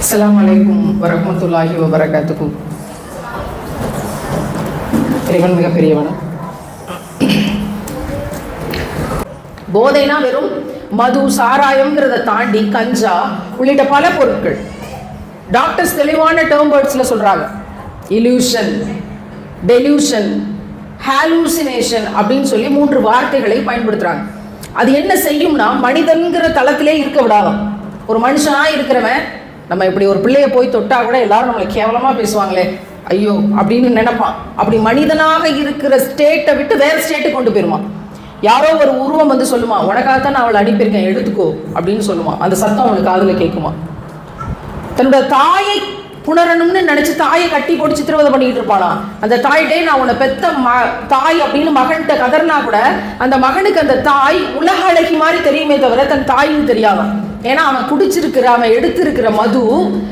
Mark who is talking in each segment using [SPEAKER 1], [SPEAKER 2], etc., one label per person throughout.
[SPEAKER 1] அஸ்லாம் வலைக்கும் வரமத்துல்லாஹி வபரகாத்துக்கு இறைவன் மிக போதைனா வெறும் மது சாராயம்ங்கிறத தாண்டி கஞ்சா உள்ளிட்ட பல பொருட்கள். டாக்டர்ஸ் தெளிவான டேர்ம் வேர்ட்ஸில் சொல்கிறாங்க இல்யூஷன் டெலியூஷன் ஹாலூசினேஷன் அப்படின்னு சொல்லி மூன்று வார்த்தைகளை பயன்படுத்துகிறாங்க அது என்ன செய்யும்னா மனிதன்கிற தளத்திலே இருக்க விடாதான். ஒரு மனுஷனாக இருக்கிறவன் நம்ம இப்படி ஒரு பிள்ளையை போய் தொட்டால் கூட எல்லாரும் நம்மளை கேவலமாக பேசுவாங்களே. ஐயோ அப்படின்னு நினைப்பான். அப்படி மனிதனாக இருக்கிற ஸ்டேட்டை விட்டு வேற ஸ்டேட்டுக்கு கொண்டு போயிருவான். யாரோ ஒரு உருவம் வந்து சொல்லுமா உனக்காகத்தான் நான் அவளை அனுப்பியிருக்கேன் எடுத்துக்கோ அப்படின்னு சொல்லுவான். அந்த சத்தம் அவனுக்கு காதில் கேட்குமா? தன்னோட தாயை புணரணும்னு நினைச்சு தாயை கட்டி போட்டு சித்திரவதை பண்ணிட்டு இருப்பானா? அந்த தாயிட்டே நான் உன்னை பெத்த ம தாய் அப்படின்னு மகன்கிட்ட கதர்னா கூட அந்த மகனுக்கு அந்த தாய் உலக அழகி மாதிரி தெரியுமே தவிர தன் தாயின்னு தெரியாதான். ஏன்னா அவன் குடிச்சிருக்கிற அவன் எடுத்திருக்கிற மது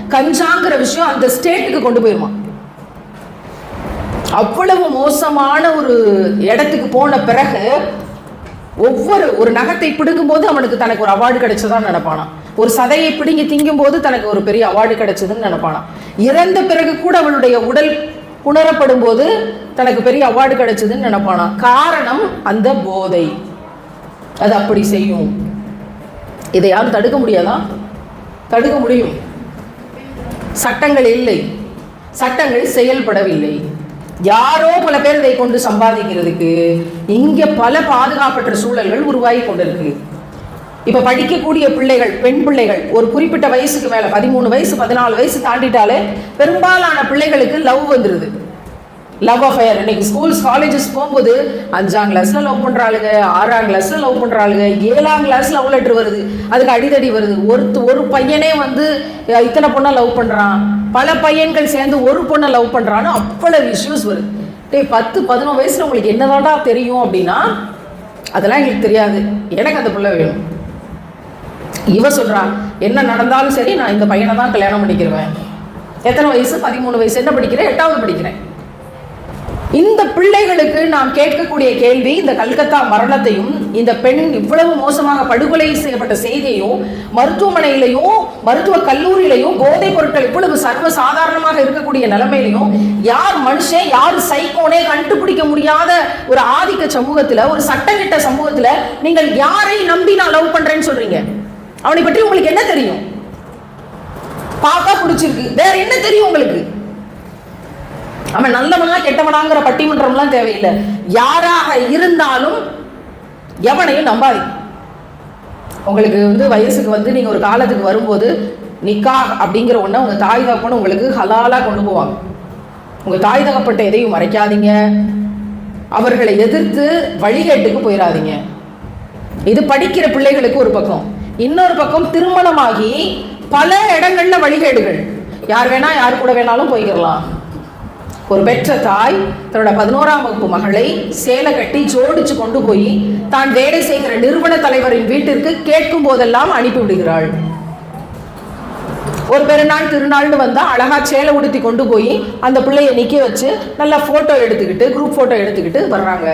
[SPEAKER 1] கஞ்சாங்கிற விஷயம் அந்த ஸ்டேட்டுக்கு கொண்டு போயிருவான். அவ்வளவு மோசமான ஒரு இடத்துக்கு போன பிறகு ஒவ்வொரு ஒரு நகத்தை பிடுங்கும்போது அவனுக்கு தனக்கு ஒரு அவார்டு கிடைச்சதான் நினைப்பானான் ஒரு சதையை பிடுங்கி திங்கும் போது தனக்கு ஒரு பெரிய அவார்டு கிடைச்சதுன்னு நினைப்பானான் இறந்த பிறகு கூட அவளுடைய உடல் புணரப்படும் போது தனக்கு பெரிய அவார்டு கிடைச்சதுன்னு நினைப்பானான் காரணம் அந்த போதை. அது அப்படி செய்யும். இதை யாரும் தடுக்க முடியாதா? தடுக்க முடியும். சட்டங்கள் இல்லை. சட்டங்கள் செயல்படவில்லை. யாரோ பல பேர் இதை கொண்டு சம்பாதிக்கிறதுக்கு இங்கே பல பாதுகாப்பற்ற சூழல்கள் உருவாகி கொண்டிருக்கு. இப்போ படிக்கக்கூடிய பிள்ளைகள் பெண் பிள்ளைகள் ஒரு குறிப்பிட்ட வயசுக்கு மேலே பதிமூணு வயசு பதினாலு வயசு தாண்டிட்டாலே பெரும்பாலான பிள்ளைகளுக்கு லவ் வந்துடுது லவ் அஃபேர் இன்னைக்கு ஸ்கூல்ஸ் காலேஜஸ் போகும்போது அஞ்சாம் கிளாஸ்ல லவ் பண்றாளுங்க ஆறாம் கிளாஸ்ல லவ் பண்றாளுங்க ஏழாம் கிளாஸ் லவ் லெட்டர் வருது. அதுக்கு அடிதடி வருது. ஒருத்து ஒரு பையனே வந்து இத்தனை பொண்ணை லவ் பண்றான். பல பையன்கள் சேர்ந்து ஒரு பொண்ணை லவ் பண்றான்னு அவ்வளவு இஷ்யூஸ் வருது. டேய் பத்து பதினொன்று வயசுல உங்களுக்கு என்னதான்டா தெரியும் அப்படின்னா அதெல்லாம் எங்களுக்கு தெரியாது. எனக்கு அந்த பிள்ளை வேணும். இவ சொல்றா என்ன நடந்தாலும் சரி நான் இந்த பையனை தான் கல்யாணம் பண்ணிக்கிறேன் எத்தனை வயசு? பதிமூணு வயசு. என்ன படிக்கிறேன்? எட்டாவது படிக்கிறேன். இந்த பிள்ளைகளுக்கு நாம் கேட்கக்கூடிய கேள்வி இந்த கல்கத்தா மரணத்தையும் இந்த பெண் இவ்வளவு மோசமாக படுகொலை செய்யப்பட்ட செய்தியையும் மருத்துவமனையிலையும் மருத்துவ கல்லூரியிலையும் போதைப் பொருட்கள் இவ்வளவு சர்வ சாதாரணமாக இருக்கக்கூடிய நிலைமையிலையும் யார் மனுஷன் யார் சைக்கோனே கண்டுபிடிக்க முடியாத ஒரு ஆதிக்க சமூகத்துல ஒரு சட்டங்கிட்ட சமூகத்துல நீங்கள் யாரை நம்பி நான் லவ் பண்றேன்னு சொல்றீங்க? அவனை பற்றி உங்களுக்கு என்ன தெரியும்? பாப்பா பிடிச்சிருக்கு. வேற என்ன தெரியும் உங்களுக்கு? அவன் நல்லவனா கெட்டவனாங்கிற பட்டிமன்றம்லாம் தேவையில்லை. யாராக இருந்தாலும் எவனையும் நம்பாது. உங்களுக்கு வந்து வயசுக்கு வந்து நீங்கள் ஒரு காலத்துக்கு வரும்போது நிக்கா அப்படிங்கிற ஒன்றை உங்கள் தாய் தகப்பன்னு உங்களுக்கு ஹலாலாக கொண்டு போவாங்க. உங்கள் தாய் தகப்பட்ட எதையும் மறைக்காதீங்க. அவர்களை எதிர்த்து வழிகேட்டுக்கு போயிடாதீங்க இது படிக்கிற பிள்ளைகளுக்கு ஒரு பக்கம். இன்னொரு பக்கம் திருமணமாகி பல இடங்கள்ல வழிகேடுகள். யார் வேணா யார் கூட வேணாலும் போய்க்கிடலாம். ஒரு பெற்ற தாய் தன்னோட பதினோராம் வகுப்பு மகளை சேலை கட்டி ஜோடிச்சு கொண்டு போய் தான் வேலை செய்கிற நிறுவன தலைவரின் வீட்டிற்கு கேட்கும் போதெல்லாம் அனுப்பிவிடுகிறாள் ஒரு பெருநாள் திருநாள்னு வந்தால் அழகா சேலை உடுத்தி கொண்டு போய் அந்த பிள்ளைய நிற்க வச்சு நல்லா ஃபோட்டோ எடுத்துக்கிட்டு குரூப் ஃபோட்டோ எடுத்துக்கிட்டு வர்றாங்க.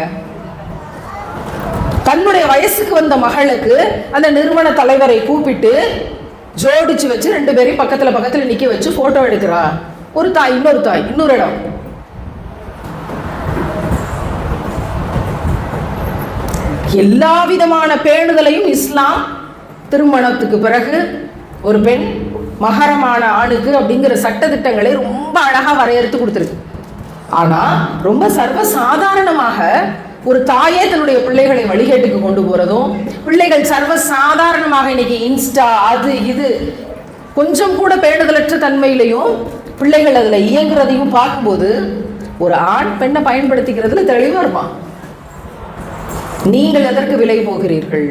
[SPEAKER 1] தன்னுடைய வயசுக்கு வந்த மகளுக்கு அந்த நிறுவன தலைவரை கூப்பிட்டு ஜோடிச்சு வச்சு ரெண்டு பேரையும் பக்கத்தில் பக்கத்தில் நிற்க வச்சு ஃபோட்டோ எடுக்கிறா. ஒரு தாய் இன்னொரு தாய் இன்னொரு இடம். எல்லா விதமான பேணுதலையும் இஸ்லாம் திருமணத்துக்கு பிறகு ஒரு பெண் மகரமான ஆணுக்கு அப்படிங்கிற சட்டத்திட்டங்களை ரொம்ப அழகாக வரையறுத்து கொடுத்துருக்கு. ஆனால் ரொம்ப சர்வ சாதாரணமாக ஒரு தாயே தன்னுடைய பிள்ளைகளை வழிகேட்டுக்கு கொண்டு போகிறதும் பிள்ளைகள் சர்வ சாதாரணமாக இன்னைக்கு இன்ஸ்டா அது இது கொஞ்சம் கூட பேணுதலற்ற தன்மையிலையும் பிள்ளைகள் அதில் இயங்குறதையும் பார்க்கும்போது ஒரு ஆண் பெண்ணை பயன்படுத்திக்கிறதுல தெளிவாக இருப்பான். நீங்கள் எதற்கு விலை போகிறீர்கள்?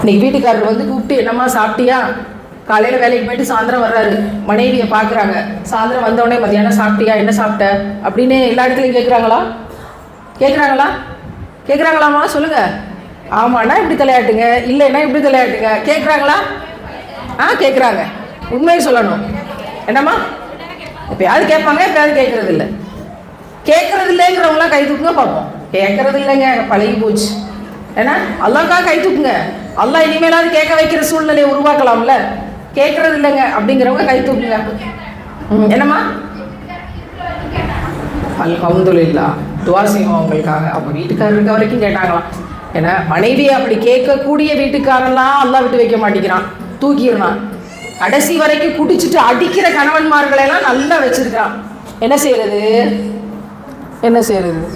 [SPEAKER 1] இன்னைக்கு வீட்டுக்காரர் வந்து கூப்பிட்டு என்னம்மா சாப்பிட்டியா? காலையில் வேலைக்கு போயிட்டு சாயந்தரம் வர்றாரு. மனைவியை பார்க்குறாங்க. சாயந்தரம் வந்தோடனே மதியானம் சாப்பிட்டியா? என்ன சாப்பிட்ட? அப்படின்னு எல்லா இடத்துலையும் கேட்குறாங்களா கேட்குறாங்களா கேட்குறாங்களாம்மா சொல்லுங்க. ஆமாண்ணா இப்படி தலையாட்டுங்க. இல்லைன்னா இப்படி தலையாட்டுங்க. கேட்குறாங்களா ஆ கேட்குறாங்க உண்மையை சொல்லணும். என்னம்மா? எப்பயாவது கேட்பாங்க எப்பயாவது கேட்கறது இல்லை கேட்கறது இல்லைங்கிறவங்களாம் கை தூக்குங்க பார்ப்போம். கேட்கறது இல்லைங்க பழகி போச்சு. ஏன்னா அல்லாக்கா கை தூக்குங்க. அல்லா இனிமேலாவது கேட்க வைக்கிற சூழ்நிலையை உருவாக்கலாம்ல. கேட்கறது இல்லைங்க அப்படிங்கிறவங்க கை தூக்குங்க. ம், என்னம்மா? அல்ஹம்துல்லா துவா செய்வோம் அவங்களுக்காக அவங்க வீட்டுக்காரர் இருக்க வரைக்கும் கேட்டாங்களாம். ஏன்னா மனைவி அப்படி கேட்கக்கூடிய வீட்டுக்காரெல்லாம் அல்லா விட்டு வைக்க மாட்டேங்கிறான். தூக்கிடுறான். கடைசி வரைக்கும் குடிச்சிட்டு அடிக்கிற கணவன்மார்களை எல்லாம் நல்லா வச்சிருக்கான் என்ன செய்யறது? என்ன செய்யறது?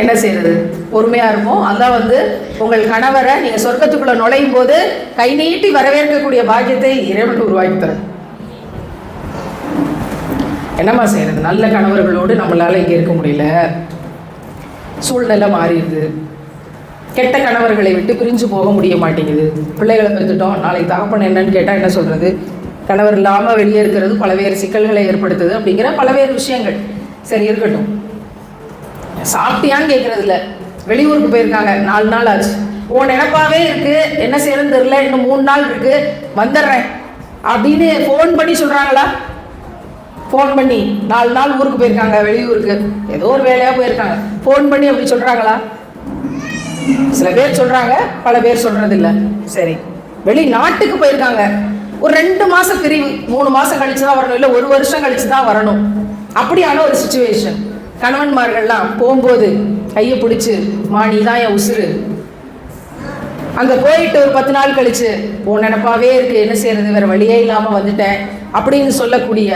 [SPEAKER 1] என்ன செய்யறது பொறுமையா இருப்போம். அதான் வந்து உங்கள் கணவரை நீங்க சொர்க்கத்துக்குள்ள நுழையும் போது கை நீட்டி வரவேற்கக்கூடிய பாக்கியத்தை இறைவன் உருவாக்கி தரும். என்னம்மா செய்யறது நல்ல கணவர்களோடு நம்மளால இங்க இருக்க முடியல. சூழ்நிலை மாறிடுது. கெட்ட கணவர்களை விட்டு பிரிஞ்சு போக முடிய மாட்டேங்குது. பிள்ளைகளை பெற்றுட்டோம். நாளைக்கு தகப்பன் என்னன்னு கேட்டால் என்ன சொல்றது? கணவர் இல்லாமல் வெளியே இருக்கிறது பலவேறு சிக்கல்களை ஏற்படுத்துது அப்படிங்கிற பலவேறு விஷயங்கள். சரி இருக்கட்டும். சாப்பிட்டியான்னு கேட்கறது இல்லை வெளியூருக்கு போயிருக்காங்க. நாலு நாள் ஆச்சு. உன் நினப்பாவே இருக்கு. என்ன செய்யறதுன்னு தெரியல. இன்னும் மூணு நாள் இருக்கு. வந்துடுறேன். அப்படின்னு ஃபோன் பண்ணி சொல்றாங்களா? ஃபோன் பண்ணி. நாலு நாள் ஊருக்கு போயிருக்காங்க வெளியூருக்கு. ஏதோ ஒரு வேலையாக போயிருக்காங்க. ஃபோன் பண்ணி அப்படி சொல்கிறாங்களா சில பேர் சொல்கிறாங்க பல பேர் சொல்கிறதில்ல சரி. வெளிநாட்டுக்கு போயிருக்காங்க. ஒரு ரெண்டு மாதம் பிரிவு. மூணு மாதம் கழிச்சு தான் வரணும். இல்லை ஒரு வருஷம் கழிச்சு தான் வரணும். அப்படியான ஒரு சுச்சுவேஷன் கணவன்மார்கள்லாம் போகும்போது கையை பிடிச்சி மா நீ தான் என் உசுரு அங்கே போயிட்டு ஒரு பத்து நாள் கழிச்சு உன் நினப்பாவே இருக்கு என்ன செய்யறது? வேற வழியே இல்லாமல் வந்துட்டேன். அப்படின்னு சொல்லக்கூடிய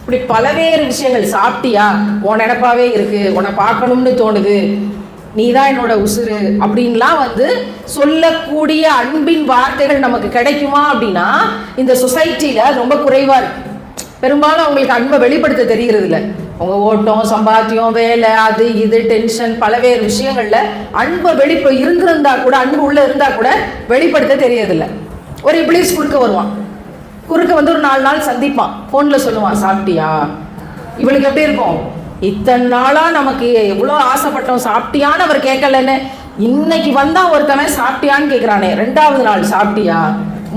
[SPEAKER 1] இப்படி பலவேறு விஷயங்கள் சாப்பிட்டியா? உன் நினப்பாவே இருக்கு உன்னை பார்க்கணும்னு தோணுது. நீ தான் என்னோட உசுரு அப்படின்லாம் வந்து சொல்லக்கூடிய அன்பின் வார்த்தைகள் நமக்கு கிடைக்குமா அப்படின்னா இந்த சொசைட்டியில் ரொம்ப குறைவா இருக்கு. பெரும்பாலும் அவங்களுக்கு அன்பை வெளிப்படுத்த தெரிகிறது இல்லை உங்க ஓட்டம் சம்பாத்தியம் வேலை அது இது டென்ஷன் பலவேறு விஷயங்கள்ல அன்பை வெளிப்ப இருந்திருந்தா கூட அன்பு உள்ள இருந்தா கூட வெளிப்படுத்த தெரியறதில்ல ஒரு இப்ளீஸ் குறுக்க வருவான். குறுக்க வந்து ஒரு நாலு நாள் சந்திப்பான். ஃபோனில் சொல்லுவான் சாப்பிட்டியா? இவளுக்கு எப்படி இருக்கும்? இத்தனை நாளா நமக்கு எவ்வளோ ஆசைப்பட்டோம் சாப்பிட்டியான்னு அவர் கேட்கலன்னு. இன்னைக்கு வந்தா ஒருத்தவன் சாப்பிட்டியான்னு கேட்குறானே ரெண்டாவது நாள் சாப்பிட்டியா?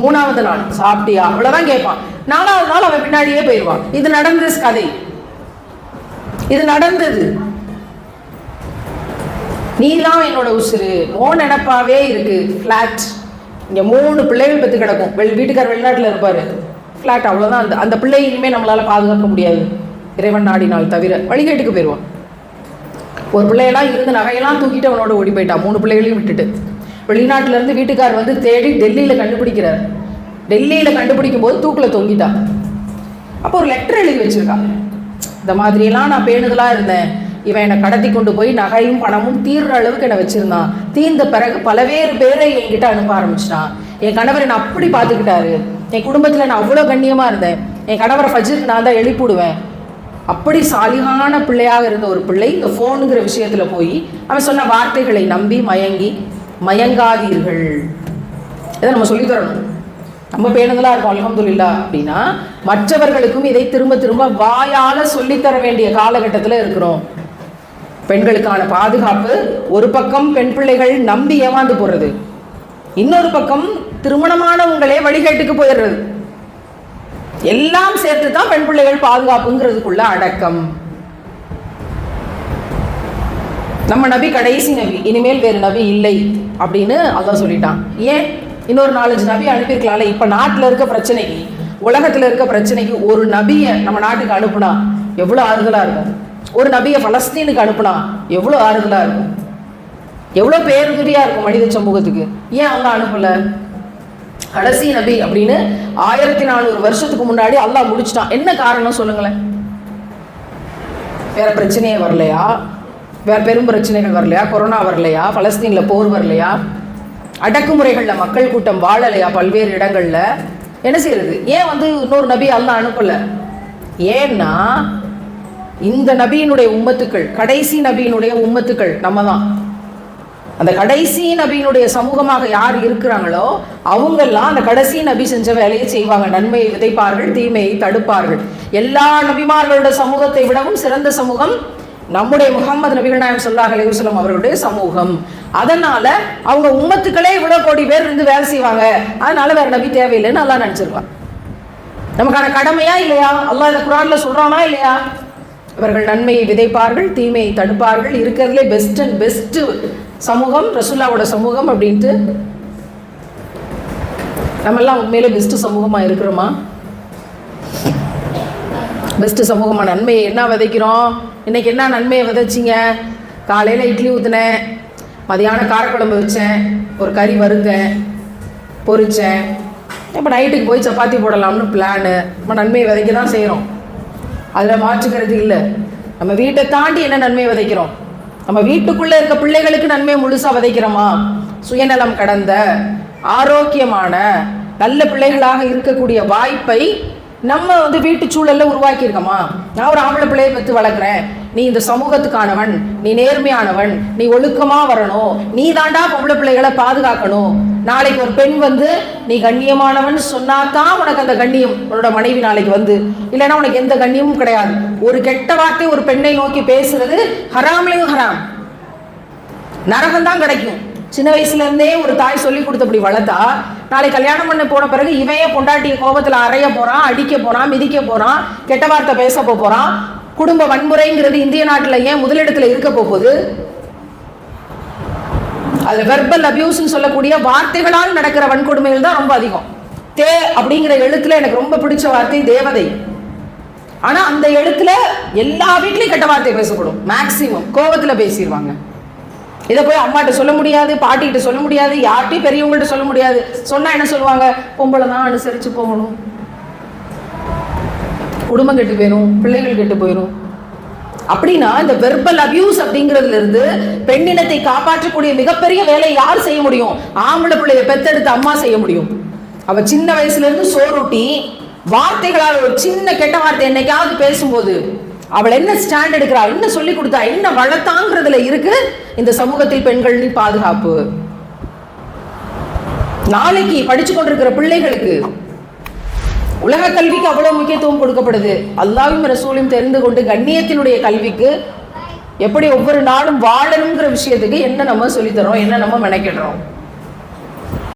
[SPEAKER 1] மூணாவது நாள் சாப்பிட்டியா? அவ்வளோதான் கேட்பான். நாலாவது நாள் அவன் பின்னாடியே போயிடுவான். இது நடந்த கதை. இது நடந்தது. நீலாம் என்னோட உசுறு. மோ நினப்பாவே இருக்கு. ஃப்ளாட் இங்கே மூணு பிள்ளைகள் பற்றி கிடக்கும். வெள் வீட்டுக்கார் வெளிநாட்டில் இருப்பார். ஃப்ளாட் அவ்வளோதான் அந்த அந்த பிள்ளை இனிமேல் நம்மளால் பாதுகாக்க முடியாது. இறைவன் நாடினால் தவிர வழிகேட்டுக்கு போயிடுவான் ஒரு பிள்ளையெல்லாம் இருந்து நகையெல்லாம் தூக்கிட்டு அவனோட ஓடி போயிட்டான் மூணு பிள்ளைகளையும் விட்டுட்டு. வெளிநாட்டிலேருந்து வீட்டுக்கார் வந்து தேடி டெல்லியில் கண்டுபிடிக்கிறார். டெல்லியில் கண்டுபிடிக்கும் போது தூக்கில் தொங்கிட்டான் அப்போ ஒரு லெட்டர் எழுதி வச்சுருக்கான் இந்த மாதிரியெல்லாம் நான் பேணுதலாக இருந்தேன். இவன் என்னை கடத்தி கொண்டு போய் நகையும் பணமும் தீர்ற அளவுக்கு என்னை வச்சுருந்தான். தீர்ந்த பிறகு பலவேறு பேரை என்கிட்ட அனுப்ப ஆரம்பிச்சிட்டான். என் கணவர் என்னை அப்படி பார்த்துக்கிட்டாரு. என் குடும்பத்தில் நான் அவ்வளோ கண்ணியமாக இருந்தேன். என் கணவரை ஃபஜ்ருக்கு நான் தான் எழுப்பிடுவேன் அப்படி சாலிகான பிள்ளையாக இருந்த ஒரு பிள்ளை இந்த ஃபோனுங்கிற விஷயத்தில் போய் அவன் சொன்ன வார்த்தைகளை நம்பி மயங்கி மயங்காதீர்கள். இதை நம்ம சொல்லித் தரணும். நம்ம பேணுதலாக இருக்கும் அலமதுல்லா அப்படின்னா மற்றவர்களுக்கும் இதை திரும்ப திரும்ப வாயால் சொல்லித்தர வேண்டிய காலகட்டத்தில் இருக்கிறோம். பெண்களுக்கான பாதுகாப்பு ஒரு பக்கம் பெண் பிள்ளைகள் நம்பி ஏமாந்து போடுறது இன்னொரு பக்கம் திருமணமானவங்களே வழிகேட்டுக்கு போயிடுறது. எல்லாம் சேர்த்து தான் பெண் பிள்ளைகள் பாதுகாப்புங்கிறதுக்குள்ள அடக்கம். நம்ம நபி கடைசி நபி இனிமேல் வேறு நபி இல்லை அப்படின்னு அதான் சொல்லிட்டான். ஏன்? இன்னொரு நாலஞ்சு நபி அனுப்பியிருக்கலாம்ல. இப்போ நாட்டில் இருக்க பிரச்சனைக்கு உலகத்தில் இருக்க பிரச்சனைக்கு ஒரு நபியை நம்ம நாட்டுக்கு அனுப்புனா எவ்வளோ ஆறுதலாக இருக்கும்? ஒரு நபியை பலஸ்தீனுக்கு அனுப்புனா எவ்வளோ ஆறுதலாக இருக்கும்? எவ்வளோ பேருதவியாக இருக்கும் மனித சமூகத்துக்கு? ஏன் அவங்க அனுப்பலை? கடைசி நபி அப்படின்னு ஆயிரத்தி நானூறு வருஷத்துக்கு முன்னாடி அல்லாஹ் முடிச்சிட்டான். என்ன காரணம் சொல்லுங்களேன்? வேற பிரச்சனையே வரலையா? வேற பெரும் பிரச்சனைகள் வரலையா? கொரோனா வரலையா? பலஸ்தீனில் போர் வரலையா? அடக்குமுறைகளில் மக்கள் கூட்டம் வாழலையா பல்வேறு இடங்களில்? என்ன செய்யறது? ஏன் வந்து இன்னொரு நபி அல்லா அனுப்பல? ஏன்னா இந்த நபியினுடைய உம்மத்துக்கள் கடைசி நபியினுடைய உம்மத்துக்கள் நம்ம தான் அந்த கடைசி நபியினுடைய சமூகமாக யார் இருக்கிறாங்களோ அவங்கெல்லாம் அந்த கடைசி நபி செஞ்ச வேலையை செய்வாங்க. நன்மையை விதைப்பார்கள் தீமையை தடுப்பார்கள். எல்லா நபிமார்களோட சமூகத்தை விடவும் சிறந்த சமூகம் நம்முடைய முகமது நபிகள் நாயம் சொல்லாஹ் அலைவசலம் அவர்களுடைய சமூகம். அதனால அவங்க உம்மத்துக்களே இவ்வளோ கோடி பேர் இருந்து வேலை செய்வாங்க. அதனால வேற நபி தேவையில்லைன்னு நல்லா நினச்சிருவான். நமக்கான கடமையா இல்லையா? அல்லா இந்த குரான்ல சொல்றானா இல்லையா? இவர்கள் நன்மையை விதைப்பார்கள் தீமையை தடுப்பார்கள். இருக்கிறதுலே பெஸ்ட் அண்ட் பெஸ்ட் சமூகம் ரசுல்லாவோட சமூகம் அப்படின்ட்டு நம்மெல்லாம் உண்மையிலே பெஸ்ட்டு சமூகமாக இருக்கிறோமா? பெஸ்ட்டு சமூகமாக நன்மையை என்ன விதைக்கிறோம்? இன்றைக்கி என்ன நன்மையை விதைச்சிங்க? காலையில் இட்லி ஊற்றினேன் மதியானம் காரக்குழம்பு வச்சேன் ஒரு கறி வறுத்தேன் பொரித்தேன் இப்போ நைட்டுக்கு போய் சப்பாத்தி போடலாம்னு பிளானு நம்ம நன்மையை விதைக்க தான் செய்கிறோம் அதில் மாற்றுக்கிறது இல்லை. நம்ம வீட்டை தாண்டி என்ன நன்மையை விதைக்கிறோம்? நம்ம வீட்டுக்குள்ளே இருக்க பிள்ளைகளுக்கு நன்மையை முழுசாக விதைக்கிறோமா? சுயநலம் கடந்த ஆரோக்கியமான நல்ல பிள்ளைகளாக இருக்கக்கூடிய வாய்ப்பை நம்ம வந்து வீட்டு சூழலில் உருவாக்கியிருக்கோமா? நான் ஒரு ஆம்பளை பிள்ளையை பற்றி வளர்க்குறேன். நீ இந்த சமூகத்துக்கானவன் நீ நேர்மையானவன் நீ ஒழுக்கமாக வரணும் நீ தாண்டா பொம்பளை பிள்ளைகளை பாதுகாக்கணும். நாளைக்கு ஒரு பெண் வந்து நீ கண்ணியமானவன் சொன்னா தான் உனக்கு அந்த கண்ணியம் உன்னோட மனைவி நாளைக்கு வந்து. இல்லைன்னா உனக்கு எந்த கண்ணியமும் கிடையாது. ஒரு கெட்ட வார்த்தை ஒரு பெண்ணை நோக்கி பேசுறது ஹராம்லையும் ஹராம். நரகம் தான் கிடைக்கும். சின்ன வயசுல இருந்தே ஒரு தாய் சொல்லி கொடுத்தபடி வளர்த்தா நாளை கல்யாணம் பண்ண போன பிறகு இவைய பொண்டாட்டிய கோபத்துல அறைய போறான் அடிக்க போறான் மிதிக்க போறான் கெட்ட வார்த்தை பேச போறான்? குடும்ப வன்முறைங்கிறது இந்திய நாட்டுல ஏன் முதலிடத்துல இருக்க போகுது? அது வெர்பல் அபியூஸ்னு சொல்லக்கூடிய வார்த்தைகளால் நடக்கிற வன்கொடுமைகள் தான் ரொம்ப அதிகம். தே அப்படிங்கிற எழுத்துல எனக்கு ரொம்ப பிடிச்ச வார்த்தை தேவதை. ஆனா அந்த எழுத்துல எல்லா வீட்லயும் கெட்ட வார்த்தை பேசப்படும். மேக்சிமம் கோபத்துல பேசிடுவாங்க இதை போய் அம்மாட்ட சொல்ல முடியாது பாட்டிகிட்ட சொல்ல முடியாது யார்ட்டையும் பெரியவங்கள்ட்ட சொல்ல முடியாது. சொன்னா என்ன சொல்லுவாங்க? பொம்பளை தான் அனுசரிச்சு போகணும். குடும்பம் கெட்டு போயிடும் பிள்ளைகள் கெட்டு போயிடும் அப்படின்னா இந்த வெர்பல் அபியூஸ் அப்படிங்கிறதுல இருந்து பெண்ணினத்தை காப்பாற்றக்கூடிய மிகப்பெரிய வேலையை யார் செய்ய முடியும்? ஆம்பளை பிள்ளைய பெத்தெடுத்து அம்மா செய்ய முடியும். அவ சின்ன வயசுல இருந்து சோறுட்டி வார்த்தைகளால் ஒரு சின்ன கெட்ட வார்த்தை என்னைக்காவது பேசும்போது அவள் என்ன ஸ்டாண்ட் எடுக்கிறா? என்ன சொல்லி கொடுத்தா? என்ன வளர்த்தாங்கிறதுல இருக்கு இந்த சமூகத்தில் பெண்களின் பாதுகாப்பு. நாளைக்கு படிச்சு கொண்டிருக்கிற பிள்ளைகளுக்கு உலக கல்விக்கு அவ்வளவு முக்கியத்துவம் கொடுக்கப்படுது. அல்லாவும் ரசூலையும் தெரிந்து கொண்டு கண்ணியத்தினுடைய கல்விக்கு எப்படி ஒவ்வொரு நாளும் வாழணுங்கிற விஷயத்துக்கு என்ன நம்ம சொல்லித்தரோம் என்ன நம்ம மெனக்கிடுறோம்?